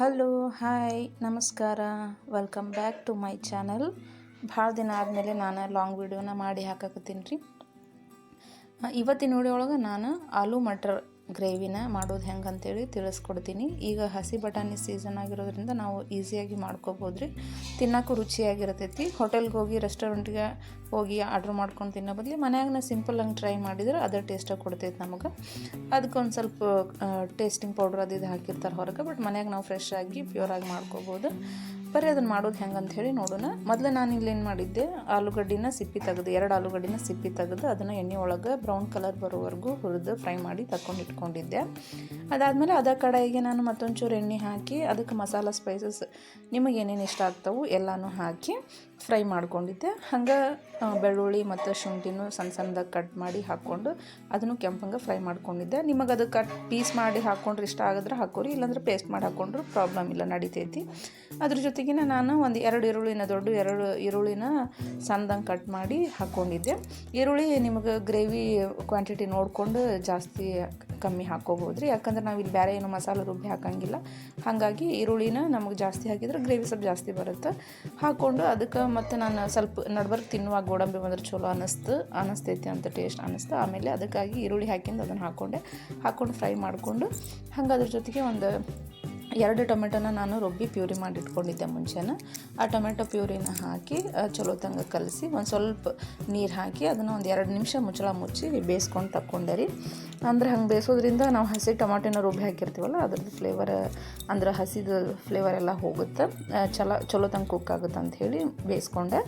Hello, hi, ನಮಸ್ಕಾರ. Welcome back to my channel ಭಾಳ ದಿನ ಆದಮೇಲೆ ನಾನು ಲಾಂಗ್ ವಿಡಿಯೋನ ಮಾಡಿ ಹಾಕಕತ್ತೀನಿ ರೀ. ಇವತ್ತಿನ ವಿಡಿಯೋ ಒಳಗೆ ನಾನು ಆಲೂ ಮಟರ್ ಗ್ರೇವಿನ ಮಾಡೋದು ಹೆಂಗೆ ಅಂತೇಳಿ ತಿಳಿಸ್ಕೊಡ್ತೀನಿ. ಈಗ ಹಸಿ ಬಟಾಣಿ ಸೀಸನ್ ಆಗಿರೋದ್ರಿಂದ ನಾವು ಈಸಿಯಾಗಿ ಮಾಡ್ಕೋಬೋದು ರೀ ತಿನ್ನೋಕ್ಕೂ ರುಚಿಯಾಗಿರ್ತೈತಿ. ಹೋಟೆಲ್ಗೆ ಹೋಗಿ ರೆಸ್ಟೋರೆಂಟ್ಗೆ ಹೋಗಿ ಆರ್ಡ್ರ್ ಮಾಡ್ಕೊಂಡು ತಿನ್ನೋ ಬದಲು ಮನ್ಯಾಗ ಸಿಂಪಲ್ ಹಂಗೆ ಟ್ರೈ ಮಾಡಿದ್ರೆ ಅದರ ಟೇಸ್ಟಾಗಿ ಕೊಡ್ತೈತೆ ನಮಗೆ. ಅದಕ್ಕೊಂದು ಸ್ವಲ್ಪ ಟೇಸ್ಟಿಂಗ್ ಪೌಡ್ರ್ ಅದು ಇದು ಹಾಕಿರ್ತಾರೆ ಹೊರಗೆ ಬಟ್ ಮನ್ಯಾಗ ನಾವು ಫ್ರೆಶ್ ಆಗಿ ಪ್ಯೂರಾಗಿ ಮಾಡ್ಕೋಬೋದು. ಬರೀ ಅದನ್ನು ಮಾಡೋದು ಹೆಂಗೆ ಹೇಳಿ ನೋಡೋಣ. ಮೊದಲು ನಾನು ಇಲ್ಲಿ ಏನು ಮಾಡಿದ್ದೆ, ಆಲೂಗಡ್ಡಿನ ಸಿಪ್ಪಿ ತೆಗೆದು, ಎರಡು ಆಲೂಗಡ್ಡಿನ ಸಿಪ್ಪಿ ತೆಗೆದು, ಅದನ್ನು ಎಣ್ಣೆ ಒಳಗೆ ಬ್ರೌನ್ ಕಲರ್ ಬರೋವರೆಗೂ ಹುರಿದು ಫ್ರೈ ಮಾಡಿ ತಕೊಂಡು ಇಟ್ಕೊಂಡಿದ್ದೆ. ಅದಾದಮೇಲೆ ಅದ ಕಡೆಗೆ ನಾನು ಮತ್ತೊಂಚೂರು ಎಣ್ಣೆ ಹಾಕಿ, ಅದಕ್ಕೆ ಮಸಾಲ ಸ್ಪೈಸಸ್ ನಿಮಗೆ ಏನೇನು ಇಷ್ಟ ಆಗ್ತಾವೆ ಎಲ್ಲನೂ ಹಾಕಿ ಫ್ರೈ ಮಾಡ್ಕೊಂಡಿದ್ದೆ. ಹಂಗೆ ಬೆಳ್ಳುಳ್ಳಿ ಮತ್ತು ಶುಂಠಿನೂ ಸಣ್ಣ ಸಣ್ಣದಾಗಿ ಕಟ್ ಮಾಡಿ ಹಾಕ್ಕೊಂಡು ಅದನ್ನು ಕೆಂಪಂಗೆ ಫ್ರೈ ಮಾಡ್ಕೊಂಡಿದ್ದೆ. ನಿಮಗೆ ಅದು ಕಟ್ ಪೀಸ್ ಮಾಡಿ ಹಾಕ್ಕೊಂಡ್ರೆ ಇಷ್ಟ ಆಗಿದ್ರೆ ಹಾಕೋರಿ, ಇಲ್ಲಾಂದ್ರೆ ಪೇಸ್ಟ್ ಮಾಡಿ ಹಾಕ್ಕೊಂಡ್ರು ಪ್ರಾಬ್ಲಮ್ ಇಲ್ಲ, ನಡಿತೈತಿ. ಅದ್ರ ಜೊತೆಗಿನ ನಾನು ಒಂದು ಎರಡು ಈರುಳ್ಳಿನ, ದೊಡ್ಡ ಎರಡು ಈರುಳ್ಳಿನ ಸಣ್ಣದಂಗೆ ಕಟ್ ಮಾಡಿ ಹಾಕ್ಕೊಂಡಿದ್ದೆ ಈರುಳ್ಳಿ ನಿಮಗೆ ಗ್ರೇವಿ ಕ್ವಾಂಟಿಟಿ ನೋಡಿಕೊಂಡು ಜಾಸ್ತಿ ಕಮ್ಮಿ ಹಾಕೋಬೋದು ರೀ ಯಾಕಂದ್ರೆ ನಾವು ಇಲ್ಲಿ ಬೇರೆ ಏನು ಮಸಾಲೆ ರುಬ್ಬಿ ಹಾಕಂಗಿಲ್ಲ. ಹಾಗಾಗಿ ಈರುಳ್ಳಿನ ನಮಗೆ ಜಾಸ್ತಿ ಹಾಕಿದ್ರೆ ಗ್ರೇವಿ ಸ್ವಲ್ಪ ಜಾಸ್ತಿ ಬರುತ್ತೆ. ಹಾಕ್ಕೊಂಡು ಅದಕ್ಕೆ ಮತ್ತು ನಾನು ಸ್ವಲ್ಪ ನಡ್ಬರ್ಕ್ ತಿನ್ನುವಾಗ ಗೋಡಂಬಿ ಬಂದ್ರೆ ಚಲೋ ಅನ್ನಿಸ್ತು ಅನ್ನಿಸ್ತೈತಿ ಅಂತ ಟೇಸ್ಟ್ ಅನ್ನಿಸ್ತು ಆಮೇಲೆ ಅದಕ್ಕಾಗಿ ಈರುಳ್ಳಿ ಹಾಕಿಂದು ಅದನ್ನು ಹಾಕ್ಕೊಂಡೆ ಹಾಕ್ಕೊಂಡು ಫ್ರೈ ಮಾಡಿಕೊಂಡು ಹಂಗೆ ಅದ್ರ ಜೊತೆಗೆ ಒಂದು ಎರಡು ಟೊಮೆಟೊನ ನಾನು ರುಬ್ಬಿ ಪ್ಯೂರಿ ಮಾಡಿ ಇಟ್ಕೊಂಡಿದ್ದೆ ಮುಂಚೆನ. ಆ ಟೊಮೆಟೊ ಪ್ಯೂರಿನ ಹಾಕಿ ಚಲೋ ತಂಗ ಕಲಸಿ ಒಂದು ಸ್ವಲ್ಪ ನೀರು ಹಾಕಿ ಅದನ್ನು ಒಂದು ಎರಡು ನಿಮಿಷ ಮುಚ್ಚಳ ಮುಚ್ಚಿ ಬೇಯಿಸ್ಕೊಂಡು ತಕ್ಕೊಂಡೆ ರೀ. ಅಂದ್ರೆ ಹಂಗೆ ಬೇಯಿಸೋದ್ರಿಂದ ನಾವು ಹಸಿ ಟೊಮಾಟೊನ ರುಬ್ಬಿ ಹಾಕಿರ್ತೀವಲ್ಲ, ಅದ್ರದ್ದು ಫ್ಲೇವರ್ ಅಂದ್ರೆ ಹಸಿದು ಫ್ಲೇವರ್ ಎಲ್ಲ ಹೋಗುತ್ತೆ. ಚಲೋ ಚಲೋ ತಂಗೆ ಕುಕ್ ಆಗುತ್ತೆ ಹೇಳಿ ಬೇಯಿಸ್ಕೊಂಡೆ.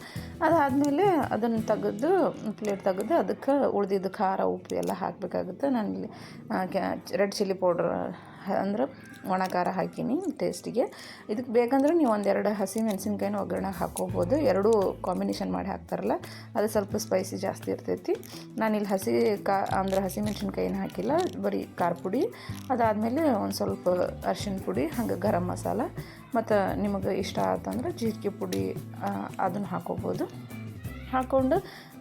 ಅದಾದಮೇಲೆ ಅದನ್ನು ತೆಗೆದು ಪ್ಲೇಟ್ ತೆಗೆದು ಅದಕ್ಕೆ ಉಳಿದಿದ್ದು ಖಾರ, ಉಪ್ಪು ಎಲ್ಲ ಹಾಕಬೇಕಾಗುತ್ತೆ. ಇಲ್ಲಿ ರೆಡ್ ಚಿಲ್ಲಿ ಪೌಡ್ರ್, ಅಂದ್ರೆ ಒಣ ಖಾರ ಹಾಕೀನಿ ಟೇಸ್ಟಿಗೆ ಇದಕ್ಕೆ ಬೇಕಂದ್ರೆ ನೀವು ಒಂದೆರಡು ಹಸಿ ಮೆಣಸಿನ್ಕಾಯಿನ ಒಗ್ಗರಣೆ ಹಾಕೋಬೋದು. ಎರಡೂ ಕಾಂಬಿನೇಷನ್ ಮಾಡಿ ಹಾಕ್ತಾರಲ್ಲ, ಅದು ಸ್ವಲ್ಪ ಸ್ಪೈಸಿ ಜಾಸ್ತಿ ಇರ್ತೈತಿ. ಇಲ್ಲಿ ಹಸಿ ಕಾ, ಅಂದ್ರೆ ಹಸಿ ಮೆಣಸಿನ್ಕಾಯಿನ ಹಾಕಿಲ್ಲ, ಬರೀ ಖಾರ ಪುಡಿ. ಅದಾದಮೇಲೆ ಒಂದು ಸ್ವಲ್ಪ ಅರ್ಶಿಣ ಪುಡಿ, ಹಂಗೆ ಗರಂ ಮಸಾಲ. ಮತ್ತು ನಿಮಗೆ ಇಷ್ಟ ಆತಂದ್ರೆ ಜೀರಿಗೆ ಪುಡಿ ಅದನ್ನು ಹಾಕೋಬೋದು. ಹಾಕ್ಕೊಂಡು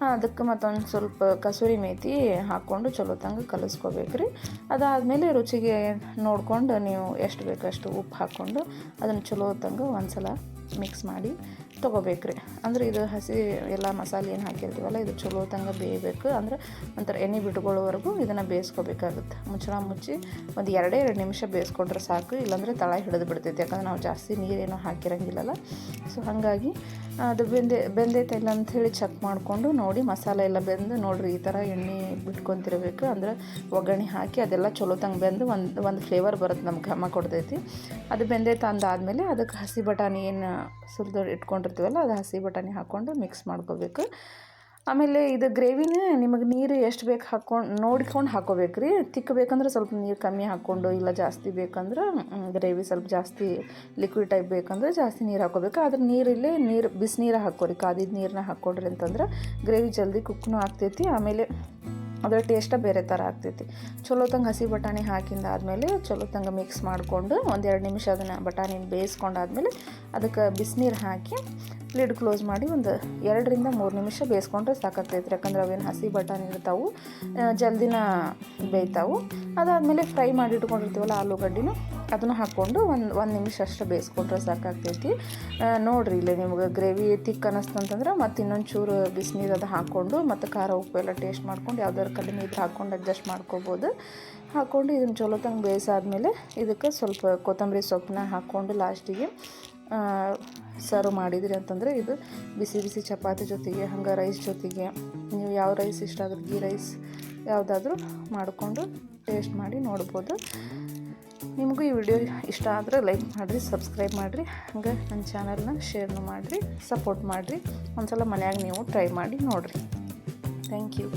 ಅದಕ್ಕೆ ಮತ್ತೊಂದು ಸ್ವಲ್ಪ ಕಸೂರಿ ಮೇಥಿ ಹಾಕ್ಕೊಂಡು ಚಲೋ ತಂಗ ಕಲಿಸ್ಕೋಬೇಕು ರೀ ಅದಾದಮೇಲೆ ರುಚಿಗೆ ನೋಡಿಕೊಂಡು ನೀವು ಎಷ್ಟು ಬೇಕಷ್ಟು ಉಪ್ಪು ಹಾಕ್ಕೊಂಡು ಅದನ್ನು ಚಲೋ ತಂಗ ಒಂದು ಸಲ ಮಿಕ್ಸ್ ಮಾಡಿ ತೊಗೋಬೇಕು ರೀ ಅಂದ್ರೆ ಇದು ಹಸಿ ಎಲ್ಲ ಮಸಾಲೆ ಏನು ಹಾಕಿರ್ತೀವಲ್ಲ, ಇದು ಚಲೋ ತಂಗ ಬೇಯಬೇಕು. ಅಂದ್ರೆ ಒಂಥರ ಎಣ್ಣೆ ಬಿಟ್ಕೊಳ್ಳೋವರೆಗೂ ಇದನ್ನು ಬೇಯಿಸ್ಕೋಬೇಕಾಗುತ್ತೆ. ಮುಚ್ಚಳ ಮುಚ್ಚಿ ಒಂದು ಎರಡೇ ಎರಡು ನಿಮಿಷ ಬೇಯಿಸ್ಕೊಂಡ್ರೆ ಸಾಕು. ಇಲ್ಲಾಂದರೆ ತಳ ಹಿಡಿದು ಬಿಡ್ತೈತೆ. ಯಾಕಂದ್ರೆ ನಾವು ಜಾಸ್ತಿ ನೀರೇನು ಹಾಕಿರಂಗಿಲ್ಲಲ್ಲ. ಸೊ ಹಾಗಾಗಿ ಅದು ಬೆಂದೆ ಬೆಂದೈತೆ ಇಲ್ಲ ಅಂಥೇಳಿ ಚೆಕ್ ಮಾಡಿಕೊಂಡು ನೋಡಿ, ಮಸಾಲೆ ಎಲ್ಲ ಬೆಂದು ನೋಡಿರಿ, ಈ ಥರ ಎಣ್ಣೆ ಬಿಟ್ಕೊತಿರ್ಬೇಕು. ಅಂದ್ರೆ ಒಗ್ಗರಣೆ ಹಾಕಿ ಅದೆಲ್ಲ ಚಲೋ ತಂಗ ಬೆಂದು ಒಂದು ಒಂದು ಫ್ಲೇವರ್ ಬರುತ್ತೆ ನಮ್ಗೆ ಘಮ ಕೊಡ್ತೈತಿ. ಅದು ಬೆಂದೈತೆ ಅಂದಾದಮೇಲೆ ಅದಕ್ಕೆ ಹಸಿ ಬಟಾಣಿ ಏನು ಸುರಿದು ಇಟ್ಕೊಂಡಿರ್ತೀವಲ್ಲ ಅದು ಹಸಿ ಬಟಾಣಿ ಹಾಕ್ಕೊಂಡು ಮಿಕ್ಸ್ ಮಾಡ್ಕೋಬೇಕು. ಆಮೇಲೆ ಇದು ಗ್ರೇವಿನ ನಿಮಗೆ ನೀರು ಎಷ್ಟು ಬೇಕು ಹಾಕ್ಕೊಂಡು, ನೋಡ್ಕೊಂಡು ಹಾಕೋಬೇಕು ರೀ ತಿಕ್ಕಬೇಕಂದ್ರೆ ಸ್ವಲ್ಪ ನೀರು ಕಮ್ಮಿ ಹಾಕ್ಕೊಂಡು, ಇಲ್ಲ ಜಾಸ್ತಿ ಬೇಕಂದ್ರೆ ಗ್ರೇವಿ ಸ್ವಲ್ಪ ಜಾಸ್ತಿ ಲಿಕ್ವಿಡ್ ಟೈಪ್ ಬೇಕಂದ್ರೆ ಜಾಸ್ತಿ ನೀರು ಹಾಕೋಬೇಕು. ಆದ್ರೆ ನೀರಿಲ್ಲೇ ನೀರು ಬಿಸಿನೀರು ಹಾಕೋರಿ. ಕಾದಿದ ನೀರನ್ನ ಹಾಕ್ಕೊಡ್ರಿ ಅಂತಂದ್ರೆ ಗ್ರೇವಿ ಜಲ್ದಿ ಕುಕ್ನೂ ಆಗ್ತೈತಿ. ಆಮೇಲೆ ಅದರ ಟೇಸ್ಟ ಬೇರೆ ಥರ ಆಗ್ತೈತಿ. ಚಲೋ ತಂಗ ಹಸಿ ಬಟಾಣಿ ಹಾಕಿಂದ ಆದಮೇಲೆ ಚಲೋ ತಂಗ ಮಿಕ್ಸ್ ಮಾಡಿಕೊಂಡು ಒಂದೆರಡು ನಿಮಿಷ ಅದನ್ನು ಬಟಾಣಿ ಬೇಯಿಸ್ಕೊಂಡಾದ್ಮೇಲೆ ಅದಕ್ಕೆ ಬಿಸಿನೀರು ಹಾಕಿ ಲಿಡ್ ಕ್ಲೋಸ್ ಮಾಡಿ ಒಂದು ಎರಡರಿಂದ ಮೂರು ನಿಮಿಷ ಬೇಯಿಸ್ಕೊಂಡ್ರೆ ಸಾಕಾಗ್ತೈತಿ ಯಾಕಂದ್ರೆ ಅವೇನು ಹಸಿ ಬಟಾಣಿ ಇರ್ತಾವೆ ಜಲ್ದಿನ ಬೇಯ್ತಾವೆ. ಅದಾದಮೇಲೆ ಫ್ರೈ ಮಾಡಿ ಇಟ್ಕೊಂಡಿರ್ತೀವಲ್ಲ ಆಲೂಗಡ್ಡಿನೂ ಅದನ್ನು ಹಾಕ್ಕೊಂಡು ಒಂದು ಒಂದು ನಿಮಿಷ ಅಷ್ಟು ಬೇಯಿಸ್ಕೊಂಡ್ರೆ ಸಾಕಾಗ್ತೈತಿ. ನೋಡಿರಿ ಇಲ್ಲಿ ನಿಮ್ಗೆ ಗ್ರೇವಿ ತಿಕ್ ಅನ್ನಿಸ್ತಂತಂದ್ರೆ ಮತ್ತು ಇನ್ನೊಂದು ಚೂರು ಬಿಸಿನೀರು ಅದು ಹಾಕ್ಕೊಂಡು ಮತ್ತು ಖಾರ ಉಪ್ಪು ಎಲ್ಲ ಟೇಸ್ಟ್ ಮಾಡ್ಕೊಂಡು ಯಾವ್ದಾದ್ರು ಕಡಿಮೆ ಇದ್ರೆ ಹಾಕ್ಕೊಂಡು ಅಡ್ಜಸ್ಟ್ ಮಾಡ್ಕೋಬೋದು. ಹಾಕ್ಕೊಂಡು ಇದನ್ನು ಚಲೋ ತಂಗೆ ಬೇಯಿಸಾದ್ಮೇಲೆ ಇದಕ್ಕೆ ಸ್ವಲ್ಪ ಕೊತ್ತಂಬರಿ ಸೊಪ್ಪನ್ನ ಹಾಕ್ಕೊಂಡು ಲಾಸ್ಟಿಗೆ ಸರ್ವ್ ಮಾಡಿದಿರಿ ಅಂತಂದರೆ ಇದು ಬಿಸಿ ಬಿಸಿ ಚಪಾತಿ ಜೊತೆಗೆ, ಹಂಗೆ ರೈಸ್ ಜೊತೆಗೆ, ನೀವು ಯಾವ ರೈಸ್ ಇಷ್ಟ ಆಗುತ್ತೆ ಗೀ ರೈಸ್ ಯಾವುದಾದ್ರೂ ಮಾಡಿಕೊಂಡು ಟೇಸ್ಟ್ ಮಾಡಿ ನೋಡ್ಬೋದು. ನಿಮಗೂ ಈ ವಿಡಿಯೋ ಇಷ್ಟ ಆದರೆ ಲೈಕ್ ಮಾಡಿರಿ, ಸಬ್ಸ್ಕ್ರೈಬ್ ಮಾಡಿರಿ, ಹಂಗೆ ನನ್ನ ಚಾನಲ್ನ ಶೇರ್ನು ಮಾಡಿರಿ ಸಪೋರ್ಟ್ ಮಾಡಿರಿ. ಒಂದು ಸಲ ಮನೆಯಾಗ ನೀವು ಟ್ರೈ ಮಾಡಿ ನೋಡಿರಿ. Thank you